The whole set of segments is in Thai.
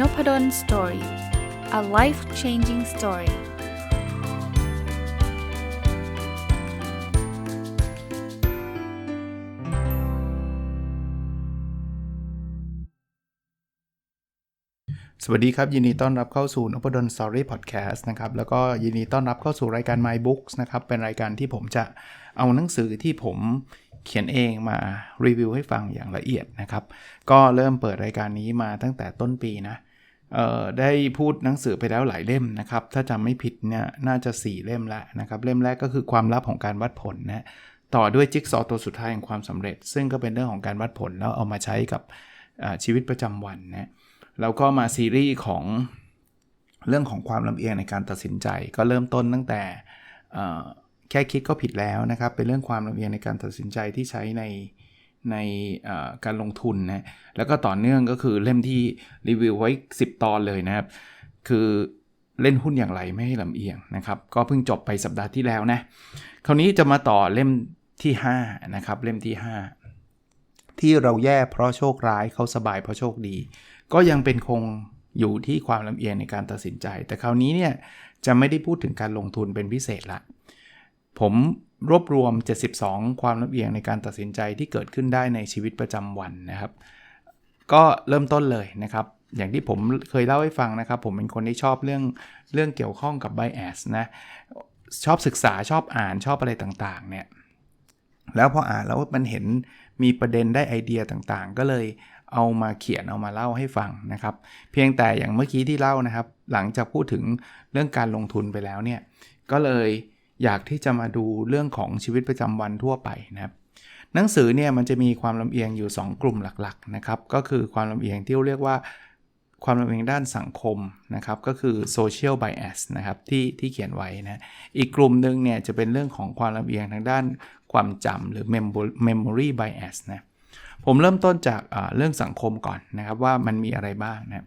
n o p ด d o สตอรี่ a life changing story สวัสดีครับ ยินดีต้อนรับเข้าสู่นพดลสตอรี่พอดแคสต์นะครับ แล้วก็ยินดีต้อนรับเข้าสู่รายการ My Books นะครับ เป็นรายการที่ผมจะเอาหนังสือที่ผมเขียนเองมารีวิวให้ฟังอย่างละเอียดนะครับ ก็เริ่มเปิดรายการนี้มาตั้งแต่ต้นปีนะ ได้พูดหนังสือไปแล้วหลายเล่มนะครับ ถ้าจำไม่ผิดเนี่ยน่าจะ 4 เล่มแล้วนะครับ เล่มแรกก็คือความลับของการวัดผลนะต่อด้วยจิ๊กซอตัวสุดท้ายของความสำเร็จ ซึ่งก็เป็นเรื่องของการวัดผลแล้วเอามาใช้กับชีวิตประจำวันนะแล้วก็มาซีรีส์ของเรื่องของความลำเอียงในการตัดสินใจ ก็เริ่มต้นตั้งแต่แค่คิดก็ผิดแล้วนะครับ เป็นเรื่องความลำเอียงในการตัดสินใจที่ใช้ใน ในการลงทุนนะ แล้วก็ต่อเนื่องก็คือเล่มที่รีวิวไว้ 10 ตอนเลยนะครับ คือเล่นหุ้นอย่างไรไม่ให้ลำเอียงนะครับ ก็เพิ่งจบไปสัปดาห์ที่แล้วนะ คราวนี้จะมาต่อเล่มที่ 5 นะครับ เล่มที่ 5 ที่เราแย่เพราะโชคร้ายเขาสบายเพราะโชคดี ก็ยังเป็นคงอยู่ที่ความลำเอียงในการตัดสินใจ แต่คราวนี้เนี่ยจะไม่ได้พูดถึงการลงทุนเป็นพิเศษละ ผมรวบรวม 72 ความลำเอียงในการตัดสินใจที่เกิดขึ้นได้ในชีวิตประจำวันนะครับ ก็เริ่มต้นเลยนะครับ อย่างที่ผมเคยเล่าให้ฟังนะครับ ผมเป็นคนที่ชอบเรื่องเรื่องเกี่ยวข้องกับ bias นะชอบศึกษาชอบอ่านชอบอะไรต่างๆเนี่ยแล้วพออ่านแล้วมันเห็นมีประเด็นได้ไอเดียต่างๆ ก็เลยเอามาเขียนเอามาเล่าให้ฟังนะครับ เพียงแต่อย่างเมื่อกี้ที่เล่านะครับ หลังจากพูดถึงเรื่องการลงทุนไปแล้วเนี่ยก็เลย อยากที่จะมาดูเรื่องของชีวิตประจำวันทั่วไปนะครับหนังสือเนี่ยมันจะมีความลำเอียงอยู่ 2 กลุ่มหลักๆนะครับก็คือความลำเอียงที่เรียกว่าความลำเอียงด้านสังคมนะครับก็คือ social bias นะครับที่ที่เขียนไว้นะอีกกลุ่มหนึ่งเนี่ยจะเป็นเรื่องของความลำเอียงทางด้านความจำหรือ memory bias นะผมเริ่มต้นจากเรื่องสังคมก่อนนะครับว่ามันมีอะไรบ้างนะ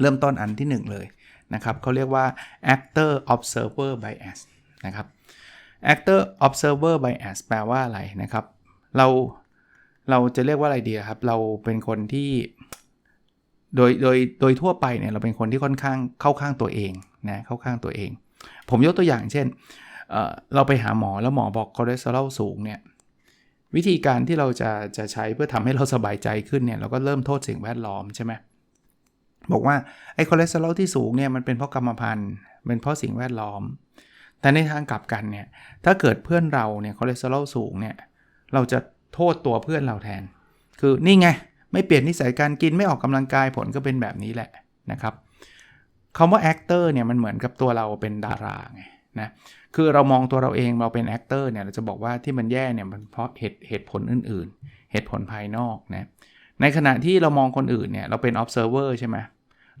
เริ่มต้นอันที่ 1 เลยนะครับเขาเรียกว่า actor observer bias นะครับ actor observer bias แปลว่าอะไรนะครับ เราเราจะเรียกว่าอะไรดีครับ เราเป็นคนที่ โดยโดยโดยทั่วไปเนี่ยเราเป็นคนที่ค่อนข้างเข้าข้างตัวเองนะเข้าข้างตัวเอง ผมยกตัวอย่างเช่นเเราไปหาหมอแล้วหมอบอกคอเลสเตอรอลสูงเนี่ยวิธีการที่เราจะจะใช้เพื่อทำให้เราสบายใจขึ้นเนี่ยเราก็เริ่มโทษสิ่งแวดล้อมใช่ไหมบอกว่าไอ้คอเลสเตอรอลที่สูงเนี่ยมันเป็นเพราะกรรมพันธุ์เป็นเพราะสิ่งแวดล้อม แต่ในทางกลับกันเนี่ย ถ้าเกิดเพื่อนเราเนี่ยคอเลสเตอรอลสูงเนี่ย เราจะโทษตัวเพื่อนเราแทน คือนี่ไง ไม่เปลี่ยนนิสัยการกินไม่ออกกำลังกายผลก็เป็นแบบนี้แหละนะครับคำว่าแอคเตอร์เนี่ยมันเหมือนกับตัวเราเป็นดาราไงนะ คือเรามองตัวเราเองเราเป็นแอคเตอร์เนี่ยเราจะบอกว่าที่มันแย่เนี่ยมันเพราะเหตุเหตุผลอื่น ๆ เหตุผลภายนอกนะ ในขณะที่เรามองคนอื่นเนี่ยเราเป็น observer ใช่ไหม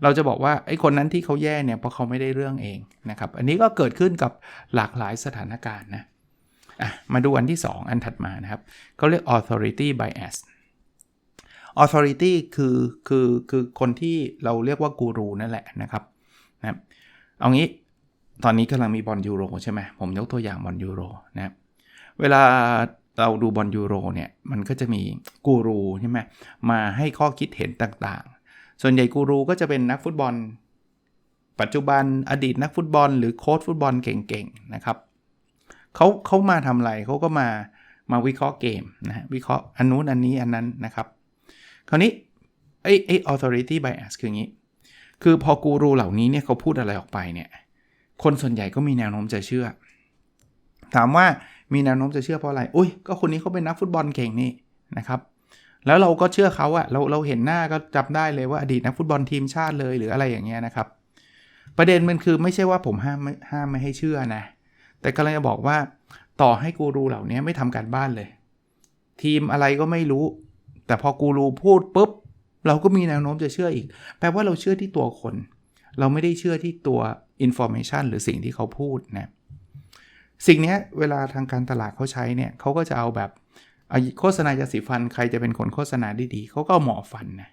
เราจะบอกว่าไอ้คนนั้นที่เขาแย่เนี่ยเพราะเขาไม่ได้เรื่องเองนะครับ อันนี้ก็เกิดขึ้นกับหลากหลายสถานการณ์นะะมาดูอันที่ 2 อันถัดมานะครับเขาเรียก authority bias authority คือคือคือคนที่เราเรียกว่ากูรูนั่นแหละนะครับนะเอางี้ตอนนี้กำลังมีบอลยูโรใช่ไหมผมยกตัวอย่างบอลยูโรนะเวลาเราดูบอลยูโรเนี่ยมันก็จะมีกูรูใช่ไหมมาให้ข้อคิดเห็นต่าง ส่วนใหญ่กูรูก็จะเป็นนักฟุตบอล ปัจจุบันอดีตนักฟุตบอล หรือโค้ชฟุตบอลเก่งๆนะครับเขาเขามาทำอะไรเขาก็มามาวิเคราะห์เกมนะวิเคราะห์อันนู้นอันนี้อันนั้นนะครับ คราวนี้ไอ้ไอ้ authority bias คืออย่างนี้ คือพอกูรูเหล่านี้เนี่ยเขาพูดอะไรออกไปเนี่ยคนส่วนใหญ่ก็มีแนวโน้มจะเชื่อ ถามว่ามีแนวโน้มจะเชื่อเพราะอะไร อุ้ยก็คนนี้เขาเป็นนักฟุตบอลเก่งนี่นะครับ แล้วเราก็เชื่อเขาอะเราเราเห็นหน้าก็จับได้เลยว่าอดีตนักฟุตบอลทีมชาติเลยหรืออะไรอย่างเงี้ยนะครับ ประเด็นมันคือไม่ใช่ว่าผมห้ามไม่ห้ามไม่ให้เชื่อนะ แต่กำลังจะบอกว่าต่อให้กูรูเหล่านี้ไม่ทำการบ้านเลย ทีมอะไรก็ไม่รู้ แต่พอกูรูพูดปุ๊บ เราก็มีแนวโน้มจะเชื่ออีก แปลว่าเราเชื่อที่ตัวคน เราไม่ได้เชื่อที่ตัวอินโฟเมชันหรือสิ่งที่เขาพูดนะสิ่งนี้เวลาทางการตลาดเขาใช้เนี่ยเขาก็จะเอาแบบ โฆษณายาสีฟันใครจะเป็นคนโฆษณาได้ดีเขาก็หมอฟันนะ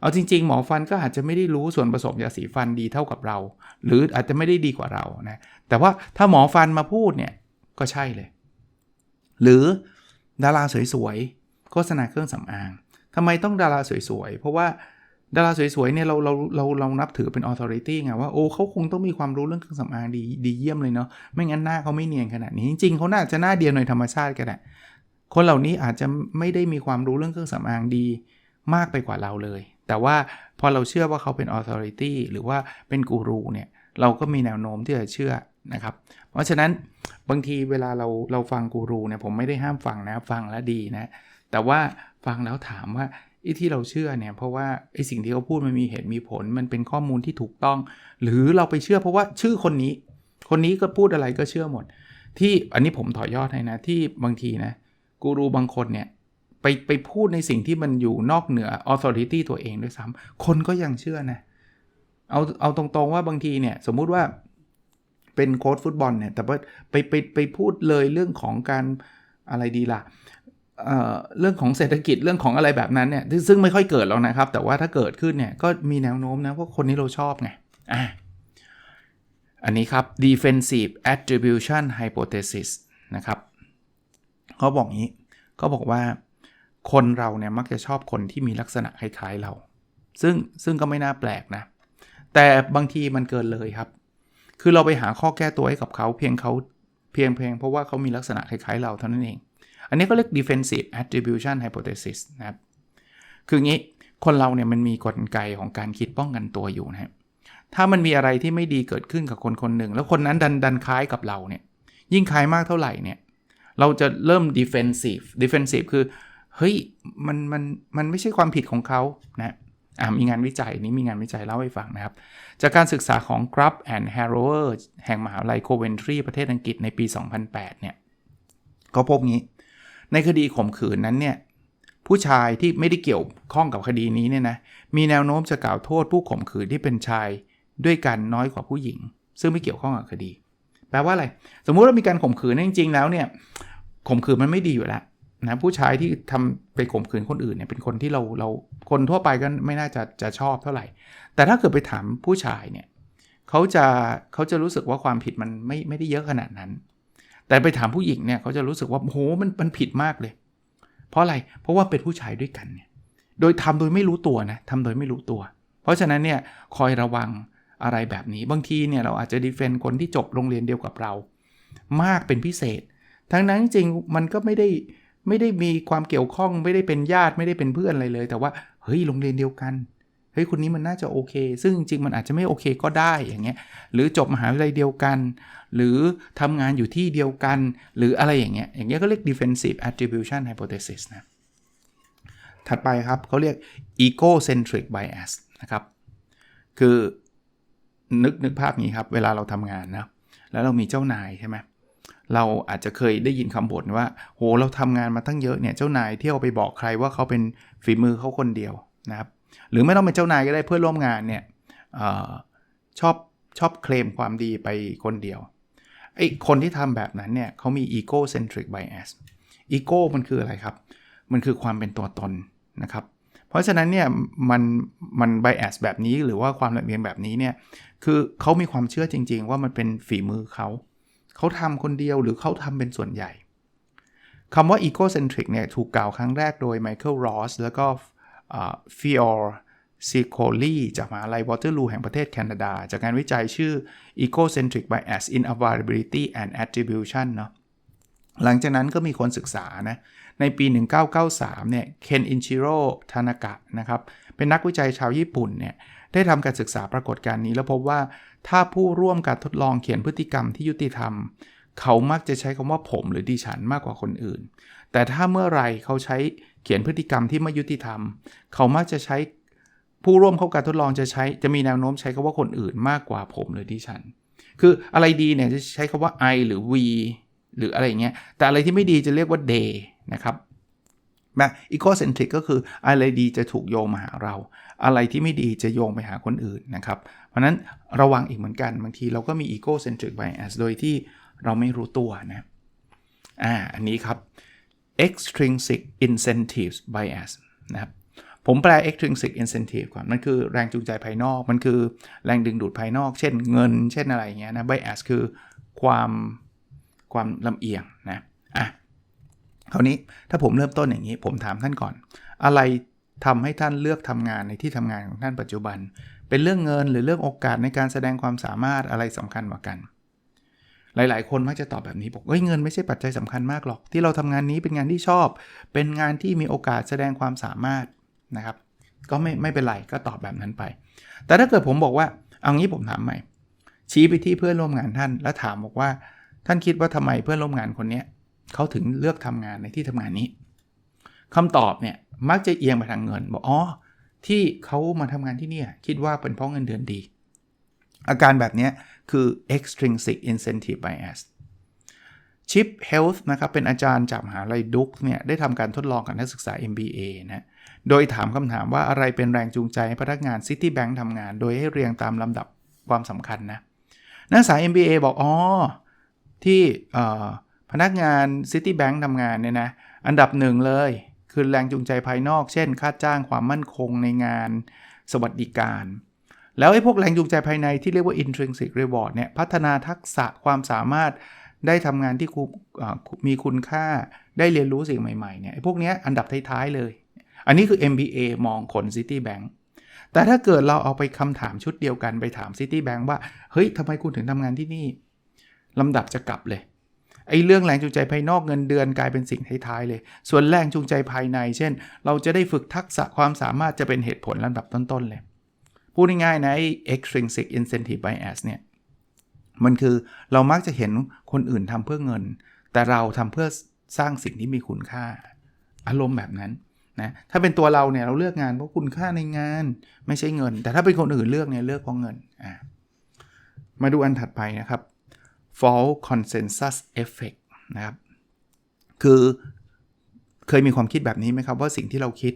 เอาจริง ๆ หมอฟันก็อาจจะไม่ได้รู้ส่วนผสมยาสีฟันดีเท่ากับเรา หรืออาจจะไม่ได้ดีกว่าเรานะแต่ว่าถ้าหมอฟันมาพูดเนี่ยก็ใช่เลย หรือดาราสวยๆโฆษณาเครื่องสำอางทำไมต้องดาราสวยๆ เพราะว่าดาราสวยๆเนี่ยเราเราเราเรานับถือเป็น authority ไงว่าโอ้เขาคงต้องมีความรู้เรื่องเครื่องสำอางดีดีเยี่ยมเลยเนาะไม่งั้นหน้าเขาไม่เนียนขนาดนี้จริงๆเขาน่าจะหน้าเดียวในธรรมชาติก็ได้ คนเหล่านี้อาจจะไม่ได้มีความรู้เรื่องเครื่องสำอางดีมากไปกว่าเราเลย แต่ว่าพอเราเชื่อว่าเขาเป็น authority หรือว่าเป็นกูรูเนี่ยเราก็มีแนวโน้มที่จะเชื่อนะครับ เพราะฉะนั้นบางทีเวลาเราเราฟังกูรูเนี่ยผมไม่ได้ห้ามฟังนะฟังแล้วดีนะ แต่ว่าฟังแล้วถามว่าไอ้ที่เราเชื่อเนี่ยเพราะว่าไอ้สิ่งที่เขาพูดมันมีเหตุมีผล มันเป็นข้อมูลที่ถูกต้อง หรือเราไปเชื่อเพราะว่าชื่อคนนี้ คนนี้ก็พูดอะไรก็เชื่อหมด ที่อันนี้ผมถอยยอดให้นะที่บางทีนะ กูรูบางคนเนี่ยไปไปพูดในสิ่งที่มันอยู่นอกเหนือ authority ตัวเองด้วยซ้ำคนก็ยังเชื่อนะ เอาเอาตรงๆว่าบางทีเนี่ย สมมุติว่าเป็นโค้ชฟุตบอลเนี่ย แต่ว่าไปไปไปพูดเลยเรื่องของการอะไรดีล่ะเเรื่องของเศรษฐกิจเรื่องของอะไรแบบนั้นเนี่ย ซึ่งไม่ค่อยเกิดแล้วนะครับ แต่ว่าถ้าเกิดขึ้นเนี่ย ก็มีแนวโน้มนะว่าคนนี้เราชอบไงอะอันนี้ครับ defensive attribution hypothesis นะครับ เขาบอกงี้เขาบอกว่าคนเราเนี่ยมักจะชอบคนที่มีลักษณะคล้ายๆเรา ซึ่งซึ่งก็ไม่น่าแปลกนะ แต่บางทีมันเกินเลยครับ คือเราไปหาข้อแก้ตัวให้กับเขาเพียงเขาเพียงเพียงเพราะว่าเขามีลักษณะคล้ายๆเราเท่านั้นเอง อันนี้ก็เรียก defensive attribution hypothesis นะครับ คืองี้คนเราเนี่ยมันมีกลไกของการคิดป้องกันตัวอยู่นะถ้ามันมีอะไรที่ไม่ดีเกิดขึ้นกับคนคนหนึ่ง แล้วคนนั้นดันดันคล้ายกับเราเนี่ย ยิ่งคล้ายมากเท่าไหร่เนี่ย เราจะเริ่ม defensive defensive คือ เฮ้ย มันมันมันไม่ใช่ความผิดของเขานะอ่ามีงานวิจัยนี้มีงานวิจัยเล่าให้ฟังนะครับ จากการศึกษาของ Grubb and Harrower แห่งมหาวิทยาลัยโคเวนทรีประเทศอังกฤษในปี 2008 เนี่ยเขาพบงี้ ในคดีข่มขืนนั้นเนี่ย ผู้ชายที่ไม่ได้เกี่ยวข้องกับคดีนี้เนี่ยนะ มีแนวโน้มจะกล่าวโทษผู้ข่มขืนที่เป็นชายด้วยกันน้อยกว่าผู้หญิง ซึ่งไม่เกี่ยวข้องกับคดี แปลว่าอะไร สมมุติว่ามีการข่มขืนจริง ๆ แล้วเนี่ยข่มขืนมันไม่ดีอยู่แล้วนะผู้ชายที่ทำไปข่มขืนคนอื่นเนี่ยเป็นคนที่เราเราคนทั่วไปก็ไม่น่าจะจะชอบเท่าไหร่ แต่ถ้าเกิดไปถามผู้ชายเนี่ยเขาจะเขาจะรู้สึกว่าความผิดมันไม่ไม่ได้เยอะขนาดนั้น แต่ไปถามผู้หญิงเนี่ยเขาจะรู้สึกว่าโหมันมันผิดมากเลย เพราะอะไรเพราะว่าเป็นผู้ชายด้วยกันเนี่ยโดยทำโดยไม่รู้ตัวนะทำโดยไม่รู้ตัว เพราะฉะนั้นเนี่ยคอยระวัง อะไรแบบนี้ บางทีเนี่ยเราอาจจะดีเฟนคนที่จบโรงเรียนเดียวกับเรา มากเป็นพิเศษ ทั้งนั้นจริงมันก็ไม่ได้ไม่ได้มีความเกี่ยวข้องไม่ได้เป็นญาติไม่ได้เป็นเพื่อนอะไรเลย แต่ว่าเฮ้ยโรงเรียนเดียวกันเฮ้ยคนนี้มันน่าจะโอเค ซึ่งจริงมันอาจจะไม่โอเคก็ได้อย่างเงี้ยหรือจบมหาวิทยาลัยเดียวกัน หรือทำงานอยู่ที่เดียวกัน หรืออะไรอย่างเงี้ยอย่างเงี้ยก็เรียก defensive attribution hypothesis นะถัดไปครับเขาเรียก egocentric bias นะครับ คือ นึกนึกภาพนี้ครับ เวลาเราทำงานนะ แล้วเรามีเจ้านายใช่ไหมเราอาจจะเคยได้ยินคำบ่นว่า โห เราทำงานมาตั้งเยอะเนี่ย เจ้านายเที่ยวไปบอกใครว่าเขาเป็นฝีมือเขาคนเดียวนะครับ หรือไม่ต้องเป็นเจ้านายก็ได้เพื่อนร่วมงานเนี่ยออชอบชอบเคลมความดีไปคนเดียว ไอ้คนที่ทำแบบนั้นเนี่ยเขามี ego centric bias ego มันคืออะไรครับ มันคือความเป็นตัวตนนะครับ เพราะฉะนั้นเนี่ยมันมัน bias แบบนี้หรือว่าความละเอียดแบบนี้เนี่ยคือเขามีความเชื่อจริง ๆ ว่ามันเป็นฝีมือเขาเขาทำคนเดียวหรือเขาทำเป็นส่วนใหญ่คำว่า egocentric เนี่ยถูกกล่าวครั้งแรกโดย Michael Ross แล้วก็ฟิออร์ซิโคลีจากมหาลัยวอเตอร์ลูแห่งประเทศแคนาดา จากการวิจัยชื่อ egocentric bias in availability and attribution เนาะหลังจากนั้นก็มีคนศึกษานะ ในปี 1993 เนี่ย เคนอินชิโร่ทานากะนะครับ เป็นนักวิจัยชาวญี่ปุ่นเนี่ย ได้ทำการศึกษาปรากฏการณ์นี้ แล้วพบว่าถ้าผู้ร่วมการทดลองเขียนพฤติกรรมที่ยุติธรรม เขามักจะใช้คำว่าผมหรือดิฉันมากกว่าคนอื่น แต่ถ้าเมื่อไรเขาใช้เขียนพฤติกรรมที่ไม่ยุติธรรม เขามักจะใช้ผู้ร่วมเข้าการทดลองจะใช้จะมีแนวโน้มใช้คำว่าคนอื่นมากกว่าผมหรือดิฉัน คืออะไรดีเนี่ยจะใช้คำว่า I หรือ we หรืออะไรเงี้ย แต่อะไรที่ไม่ดีจะเรียกว่า they นะครับนะ egocentric ก็คืออะไรดีจะถูกโยงมาหาเรา อะไรที่ไม่ดีจะโยงไปหาคนอื่นนะครับ เพราะนั้นระวังอีกเหมือนกัน บางทีเราก็มี egocentric bias โดยที่เราไม่รู้ตัวนะอ่าอันนี้ครับ extrinsic incentives bias นะครับผมแปล extrinsic incentive ก่อน มันคือแรงจูงใจภายนอก มันคือแรงดึงดูดภายนอก เช่นเงิน เช่นอะไรเงี้ยนะ bias คือความความลำเอียงนะ คราวนี้ถ้าผมเริ่มต้นอย่างนี้ ผมถามท่านก่อน อะไรทำให้ท่านเลือกทำงานในที่ทำงานของท่านปัจจุบัน เป็นเรื่องเงินหรือเรื่องโอกาสในการแสดงความสามารถอะไรสำคัญกว่ากัน หลาย ๆ คนมักจะตอบแบบนี้บอกเอ้ยเงินไม่ใช่ปัจจัยสำคัญมากหรอก ที่เราทำงานนี้เป็นงานที่ชอบ เป็นงานที่มีโอกาสแสดงความสามารถนะครับ ก็ไม่ไม่เป็นไรก็ตอบแบบนั้นไป แต่ถ้าเกิดผมบอกว่าเอางี้ผมถามใหม่ ชี้ไปที่เพื่อนร่วมงานท่าน แล้วถามบอกว่า ท่านคิดว่าทำไมเพื่อนร่วมงานคนนี้ เขาถึงเลือกทำงานในที่ทำงานนี้คำตอบเนี่ยมักจะเอียงไปทางเงินบอกอ๋อที่เขามาทำงานที่นี่คิดว่าเป็นเพราะเงินเดือนดี อาการแบบนี้คือ extrinsic incentive bias Chip Health นะครับเป็นอาจารย์จากมหาลัยดุกเนี่ยได้ทำการทดลองกับนักศึกษา MBA นะโดยถามคำถามว่าอะไรเป็นแรงจูงใจให้พนักงาน Citibank ทำงาน โดยให้เรียงตามลำดับความสำคัญนะนักศึกษา MBA บอกอ๋อที่ พนักงาน Citibank ทำงานเนี่ยนะ อันดับหนึ่งเลย คือแรงจูงใจภายนอก เช่น ค่าจ้างความมั่นคงในงาน สวัสดิการ แล้วไอ้พวกแรงจูงใจภายในที่เรียกว่า intrinsic reward เนี่ย พัฒนาทักษะความสามารถได้ทำงานที่มีคุณค่า ได้เรียนรู้สิ่งใหม่ๆ เนี่ยพวกนี้อันดับท้ายๆเลย อันนี้คือ MBA มองคน Citibank แต่ถ้าเกิดเราเอาไปคำถามชุดเดียวกันไปถาม Citibank ว่า เฮ้ยทำไมคุณถึงทำงานที่นี่ลำดับจะกลับเลย ไอ้เรื่องแรงจูงใจภายนอกเงินเดือนกลายเป็นสิ่งท้ายๆเลย ส่วนแรงจูงใจภายใน เช่น เราจะได้ฝึกทักษะความสามารถจะเป็นเหตุผลลำดับต้นๆเลย พูดง่ายๆนะไอ้ extrinsic incentive bias เนี่ย มันคือเรามักจะเห็นคนอื่นทำเพื่อเงิน แต่เราทำเพื่อสร้างสิ่งที่มีคุณค่า อารมณ์แบบนั้นนะถ้าเป็นตัวเราเนี่ยเราเลือกงานเพราะคุณค่าในงานไม่ใช่เงิน แต่ถ้าเป็นคนอื่นเลือกเนี่ยเลือกเพราะเงินอ่ามาดูอันถัดไปนะครับ false consensus effect นะครับ คือเคยมีความคิดแบบนี้ไหมครับ ว่าสิ่งที่เราคิด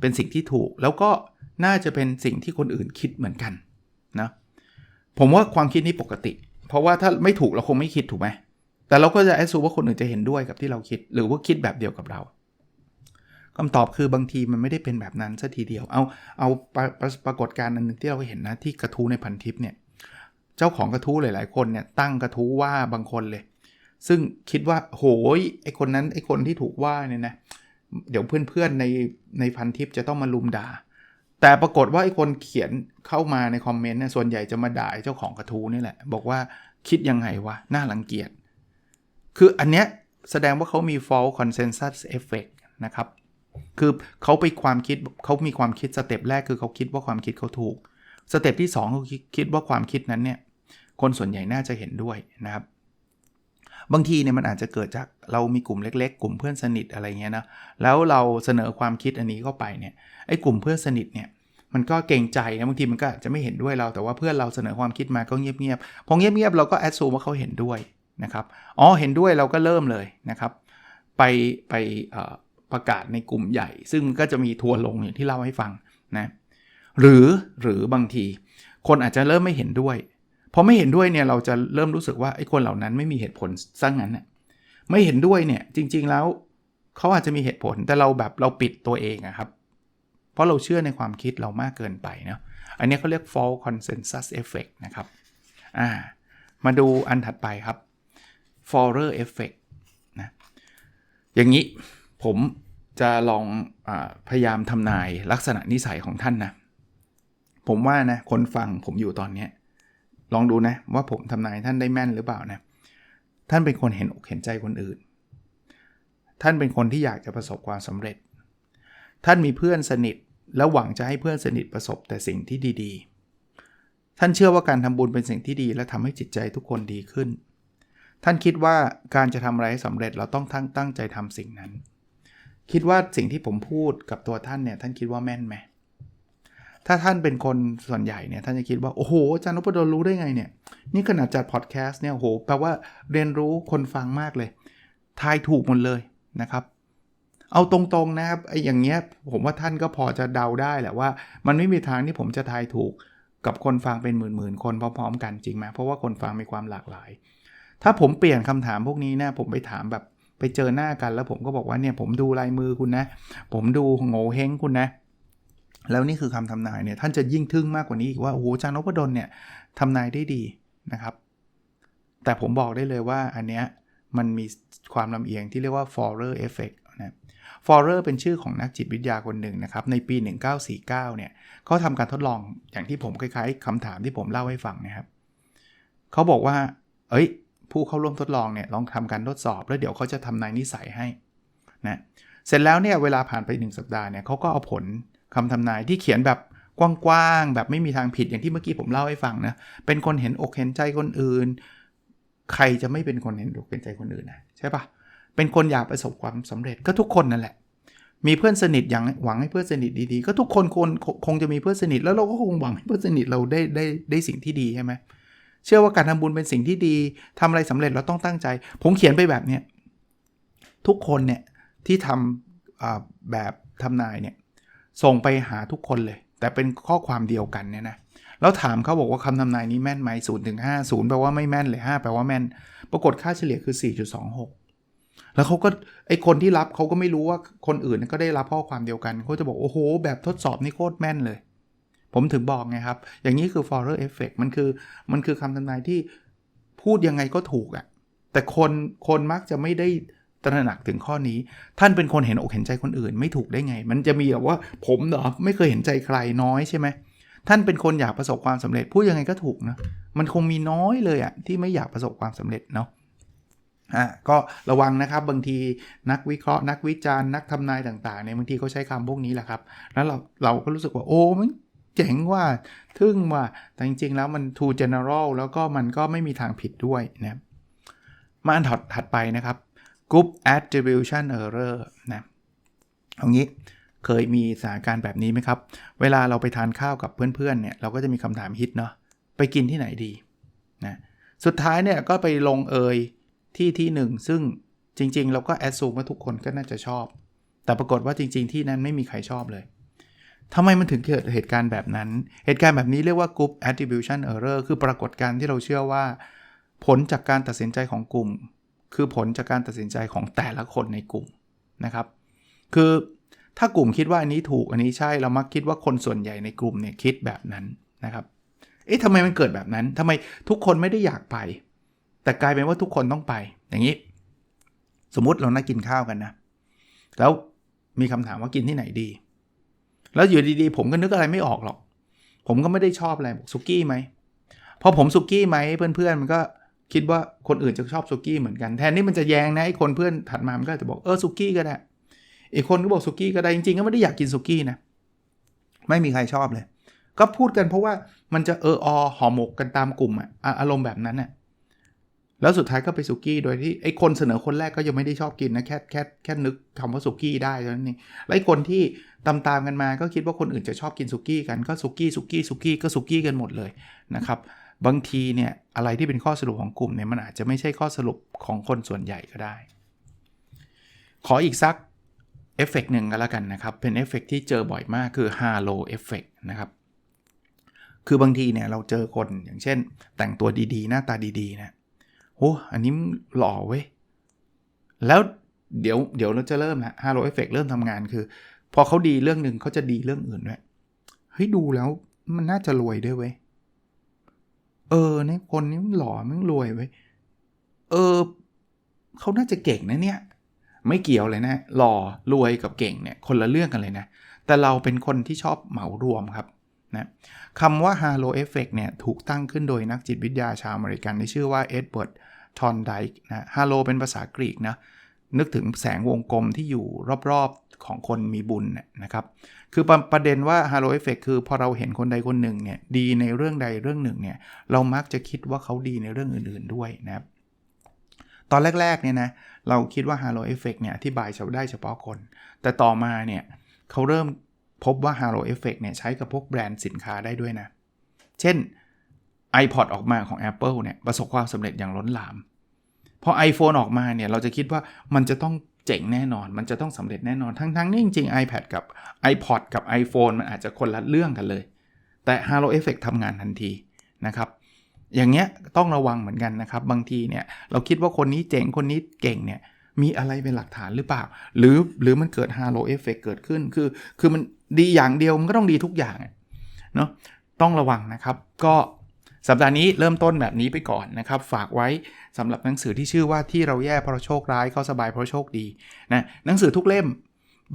เป็นสิ่งที่ถูก แล้วก็น่าจะเป็นสิ่งที่คนอื่นคิดเหมือนกันนะผมว่าความคิดนี้ปกติ เพราะว่าถ้าไม่ถูกเราคงไม่คิดถูกไหมแต่เราก็จะแอสซูว่าคนอื่นจะเห็นด้วยกับที่เราคิด หรือว่าคิดแบบเดียวกับเราคำตอบคือบางทีมันไม่ได้เป็นแบบนั้นซะทีเดียว เอาเอาปรปรากฏการณ์อันหนึ่งที่เราเห็นนะที่กระทู้ในพันทิปเนี่ย เจ้าของกระทู้หลาย ๆ คนเนี่ยตั้งกระทู้ว่าบางคนเลย ซึ่งคิดว่าโหยไอคนนั้นไอคนที่ถูกว่าเนี่ยนะเดี๋ยวเพื่อน ๆ ในในพันทิปจะต้องมาลุมด่า แต่ปรากฏว่าไอคนเขียนเข้ามาในคอมเมนต์เนี่ยส่วนใหญ่จะมาด่าเจ้าของกระทู้นี่แหละ บอกว่าคิดยังไงวะน่ารังเกียจ คืออันเนี้ยแสดงว่าเขามี false consensus effect นะครับ คือเขาไปความคิดเขามีความคิดสเต็ปแรกคือเขาคิดว่าความคิดเขาถูก สเต็ปที่2เขาคิดว่าความคิดนั้นเนี่ย คนส่วนใหญ่น่าจะเห็นด้วยนะครับ บางทีเนี่ยมันอาจจะเกิดจากเรามีกลุ่มเล็ก ๆ กลุ่มเพื่อนสนิทอะไรเงี้ยนะแล้วเราเสนอความคิดอันนี้เข้าไปเนี่ยไอ้กลุ่มเพื่อนสนิทเนี่ยมันก็เกรงใจนะบางทีมันก็จะไม่เห็นด้วยเราแต่ว่าเพื่อนเราเสนอความคิดมาก็เงียบๆพอเงียบๆเราก็แอดซูว่าเขาเห็นด้วยนะครับอ๋อเห็นด้วยเราก็เริ่มเลยนะครับ ไปไปประกาศในกลุ่มใหญ่ ซึ่งก็จะมีทัวร์ลงอย่างที่เล่าให้ฟังนะหรือหรือบางที คนอาจจะเริ่มไม่เห็นด้วย พอไม่เห็นด้วยเนี่ยเราจะเริ่มรู้สึกว่าไอ้คนเหล่านั้นไม่มีเหตุผลสร้างนั้นเนี่ยไม่เห็นด้วยเนี่ยจริงๆแล้วเขาอาจจะมีเหตุผลแต่เราแบบเราปิดตัวเองอะครับ เพราะเราเชื่อในความคิดเรามากเกินไปเนาะอันนี้เขาเรียก false consensus effect นะครับอ่ามาดูอันถัดไปครับ Forer effect นะอย่างนี้ผมจะลองอพยายามทำนายลักษณะนิสัยของท่านนะ ผมว่านะคนฟังผมอยู่ตอนนี้ ลองดูนะว่าผมทำนายท่านได้แม่นหรือเปล่านะ ท่านเป็นคนเห็นอกเห็นใจคนอื่น ท่านเป็นคนที่อยากจะประสบความสำเร็จ ท่านมีเพื่อนสนิทแล้วหวังจะให้เพื่อนสนิทประสบแต่สิ่งที่ดีๆ ท่านเชื่อว่าการทำบุญเป็นสิ่งที่ดี และทำให้จิตใจทุกคนดีขึ้น ท่านคิดว่าการจะทำอะไรให้สำเร็จเราต้องตั้งตั้งใจทำสิ่งนั้น คิดว่าสิ่งที่ผมพูดกับตัวท่านเนี่ยท่านคิดว่าแม่นไหม ถ้าท่านเป็นคนส่วนใหญ่เนี่ยท่านจะคิดว่า โอ้โหอาจารย์นพดลรู้ได้ไงเนี่ย นี่ขนาดจัดพอดแคสต์เนี่ยโอ้โหแปลว่าเรียนรู้คนฟังมากเลยทายถูกหมดเลยนะครับ เอาตรงๆนะครับไอ้อย่างเงี้ยผมว่าท่านก็พอจะเดาได้แหละว่า มันไม่มีทางที่ผมจะทายถูกกับคนฟังเป็นหมื่นๆคนพร้อมๆ กันจริงไหมเพราะว่าคนฟังมีความหลากหลาย ถ้าผมเปลี่ยนคำถามพวกนี้นะผมไปถามแบบไปเจอหน้ากันแล้วผมก็บอกว่าเนี่ยผมดูลายมือคุณนะ ผมดูโง่เฮงคุณนะ แล้วนี่คือคำทำนายเนี่ยท่านจะยิ่งทึ่งมากกว่านี้อีกว่าโอ้โหจารย์นพดลเนี่ยทำนายได้ดีนะครับ แต่ผมบอกได้เลยว่าอันเนี้ยมันมีความลำเอียงที่เรียกว่า Forer effect นะฟอร์เรอร์เป็นชื่อของนักจิตวิทยาคนหนึ่งนะครับ ในปี 1949 เนี่ยเขาทำการทดลองอย่างที่ผมคล้ายๆคำถามที่ผมเล่าให้ฟังนะครับ เขาบอกว่า เอ้ย ผู้เข้าร่วมทดลองเนี่ยลองทำการทดสอบ แล้วเดี๋ยวเขาจะทำนายนิสัยให้นะ เสร็จแล้วเนี่ยเวลาผ่านไป 1 สัปดาห์เนี่ยเขาก็เอาผล คำทำนายที่เขียนแบบกว้างๆแบบไม่มีทางผิดอย่างที่เมื่อกี้ผมเล่าให้ฟังนะ เป็นคนเห็นอกเห็นใจคนอื่น ใครจะไม่เป็นคนเห็นอกเห็นใจคนอื่นนะใช่ปะเป็นคนอยากประสบความสำเร็จก็ทุกคนนั่นแหละ มีเพื่อนสนิทอย่างหวังให้เพื่อนสนิทดีๆ ก็ทุกคนคนคงจะมีเพื่อนสนิทแล้วเราก็คงหวังให้เพื่อนสนิทเราได้ได้ได้สิ่งที่ดีใช่ไหมเชื่อว่าการทำบุญเป็นสิ่งที่ดีทำอะไรสำเร็จเราต้องตั้งใจ ผมเขียนไปแบบเนี้ยทุกคนเนี่ยที่ทำแบบทำนายเนี่ย ส่งไปหาทุกคนเลย แต่เป็นข้อความเดียวกันเนี่ยนะแล้วถามเขาบอกว่าคำทำนายนี้แม่นไหมศูนย์ถึงห้าศูนย์แปลว่าไม่แม่นเลยห้าแปลว่าแม่น ปรากฏค่าเฉลี่ยคือ 4.26 แล้วเขาก็ไอคนที่รับเขาก็ไม่รู้ว่าคนอื่นก็ได้รับข้อความเดียวกันเขาจะบอกโอ้โห แบบทดสอบนี่โคตรแม่นเลย ผมถึงบอกไงครับ อย่างนี้คือ Forer Effect มันคือมันคือคำทำนายที่พูดยังไงก็ถูกอะแต่คนคนมักจะไม่ได้ ตระหนักถึงข้อนี้ ท่านเป็นคนเห็นอกเห็นใจคนอื่น ไม่ถูกได้ไง มันจะมีแบบว่าผมเหรอไม่เคยเห็นใจใครน้อยใช่ไหมท่านเป็นคนอยากประสบความสำเร็จพูดยังไงก็ถูกนะมันคงมีน้อยเลยอะที่ไม่อยากประสบความสำเร็จเนาะอะก็ระวังนะครับบางทีนักวิเคราะห์ นักวิจารณ์นักทำนายต่างๆเนี่ยบางทีเขาใช้คำพวกนี้แหละครับ แล้วเราเราก็รู้สึกว่าโอ้มันเจ๋งว่าทึ่งว่าแต่จริงๆ แล้วมัน too general แล้วก็มันก็ไม่มีทางผิดด้วยนะมาอันถัดถัดไปนะครับ group attribution error นะเอางี้เคยมีสถานการณ์แบบนี้ไหมครับ เวลาเราไปทานข้าวกับเพื่อนๆเนี่ยเราก็จะมีคำถามฮิตเนาะไปกินที่ไหนดีนะสุดท้ายเนี่ยก็ไปลงเอยที่ที่หนึ่งซึ่งจริงๆ เราก็แอดซูมว่าทุกคนก็น่าจะชอบ แต่ปรากฏว่าจริง ๆ ที่นั้นไม่มีใครชอบเลยทำไมมันถึงเกิดเหตุการณ์แบบนั้น เหตุการณ์แบบนี้เรียกว่า group attribution error คือปรากฏการณ์ที่เราเชื่อว่า ผลจากการตัดสินใจของกลุ่ม คือผลจากการตัดสินใจของแต่ละคนในกลุ่มนะครับ คือถ้ากลุ่มคิดว่าอันนี้ถูกอันนี้ใช่เรามักคิดว่าคนส่วนใหญ่ในกลุ่มเนี่ยคิดแบบนั้นนะครับ เอ๊ะทำไมมันเกิดแบบนั้นทำไมทุกคนไม่ได้อยากไป แต่กลายเป็นว่าทุกคนต้องไป อย่างนี้ สมมุติเรานัดกินข้าวกันนะ แล้วมีคำถามว่ากินที่ไหนดี แล้วอยู่ดีๆ ผมก็นึกอะไรไม่ออกหรอก ผมก็ไม่ได้ชอบอะไรบอกสุกี้ไหมพอผมสุกี้ไหมเพื่อนๆมันก็ คิดว่าคนอื่นจะชอบสุกี้เหมือนกันแทนที่มันจะแยงนะไอ้คนเพื่อนถัดมามันก็จะบอกเออสุกี้ก็ได้อีกคนก็บอกสุกี้ก็ได้จริงๆก็ไม่ได้อยากกินสุกี้นะไม่มีใครชอบเลย ก็พูดกันเพราะว่ามันจะเอออห่อหมกกันตามกลุ่มอะอารมณ์แบบนั้นน่ะแล้วสุดท้ายก็ไปสุกี้โดยที่ไอ้คนเสนอคนแรกก็ยังไม่ได้ชอบกินนะแค่แค่แค่นึกคำว่าสุกี้ได้เท่านั้นเองแล้วไอ้คนที่ตามตามกันมาก็คิดว่าคนอื่นจะชอบกินสุกี้กันก็สุกี้สุกี้สุกี้ก็สุกี้กันหมดเลยนะครับ บางทีเนี่ยอะไรที่เป็นข้อสรุปของกลุ่มเนี่ยมันอาจจะไม่ใช่ข้อสรุปของคนส่วนใหญ่ก็ได้ ขออีกสักเอฟเฟกหนึ่งก็แล้วกันนะครับ เป็นเอฟเฟกที่เจอบ่อยมากคือ halo effect นะครับ คือบางทีเนี่ยเราเจอคนอย่างเช่น แต่งตัวดีๆ หน้าตาดีๆนะโอ้อันนี้หล่อเว้ย แล้วเดี๋ยวเดี๋ยวเราจะเริ่มนะ halo effect เริ่มทำงานคือ พอเขาดีเรื่องหนึ่งเขาจะดีเรื่องอื่นด้วยเฮ้ยดูแล้วมันน่าจะรวยด้วยเว้ย เออเนี่ยคนนี้หล่อมันรวยเว้เออเขาน่าจะเก่งนะเนี่ย ไม่เกี่ยวเลยนะ หล่อรวยกับเก่งเนี่ยคนละเรื่องกันเลยนะ แต่เราเป็นคนที่ชอบเหมารวมครับนะคำว่า Halo Effect เนี่ยถูกตั้งขึ้นโดยนักจิตวิทยาชาวอเมริกันที่ชื่อว่าเอ็ดเวิร์ดทอนไดค์นะฮาโลเป็นภาษากรีกนะ นึกถึงแสงวงกลมที่อยู่รอบๆของคนมีบุญนะครับ คือประประเด็นว่า Halo Effect คือพอเราเห็นคนใดคนหนึ่งเนี่ยดีในเรื่องใดเรื่องหนึ่งเนี่ยเรามักจะคิดว่าเขาดีในเรื่องอื่นๆด้วยนะครับ ตอนแรกๆเนี่ยนะเราคิดว่า Halo Effect เนี่ยอธิบายได้เฉพาะคน แต่ต่อมาเนี่ยเขาเริ่มพบว่า Halo Effect เนี่ยใช้กับพวกแบรนด์สินค้าได้ด้วยนะ เช่น iPod ออกมาของ Apple เนี่ยประสบความสำเร็จอย่างล้นหลาม พอ iPhone ออกมาเนี่ย เราจะคิดว่ามันจะต้องเจ๋งแน่นอน มันจะต้องสำเร็จแน่นอน ทั้งๆนี่จริงๆ iPad กับ iPod กับ iPhone มันอาจจะคนละเรื่องกันเลย แต่ Halo Effect ทำงานทันทีนะครับอย่างเงี้ยต้องระวังเหมือนกันนะครับ บางทีเนี่ยเราคิดว่าคนนี้เจ๋งคนนี้เก่งเนี่ยมีอะไรเป็นหลักฐานหรือเปล่า หรือหรือมันเกิดฮาโลเอฟเฟกเกิดขึ้นคือคือมันดีอย่างเดียวมันก็ต้องดีทุกอย่างเนาะต้องระวังนะครับ ก็ สัปดาห์นี้เริ่มต้นแบบนี้ไปก่อนนะครับ ฝากไว้สำหรับหนังสือที่ชื่อว่าที่เราแย่เพราะโชคร้ายเขาสบายเพราะโชคดีนะหนังสือทุกเล่ม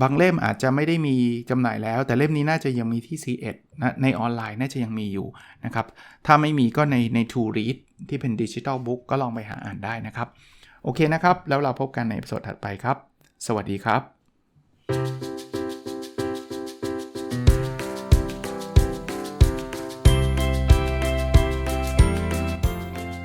บางเล่มอาจจะไม่ได้มีจำหน่ายแล้ว แต่เล่มนี้น่าจะยังมีที่ C1 นะในออนไลน์น่าจะยังมีอยู่นะครับ ถ้าไม่มีก็ในใน To Read ที่เป็นดิจิทัลบุ๊กก็ลองไปหาอ่านได้นะครับ โอเคนะครับ แล้วเราพบกันในสดถัดไปครับ สวัสดีครับ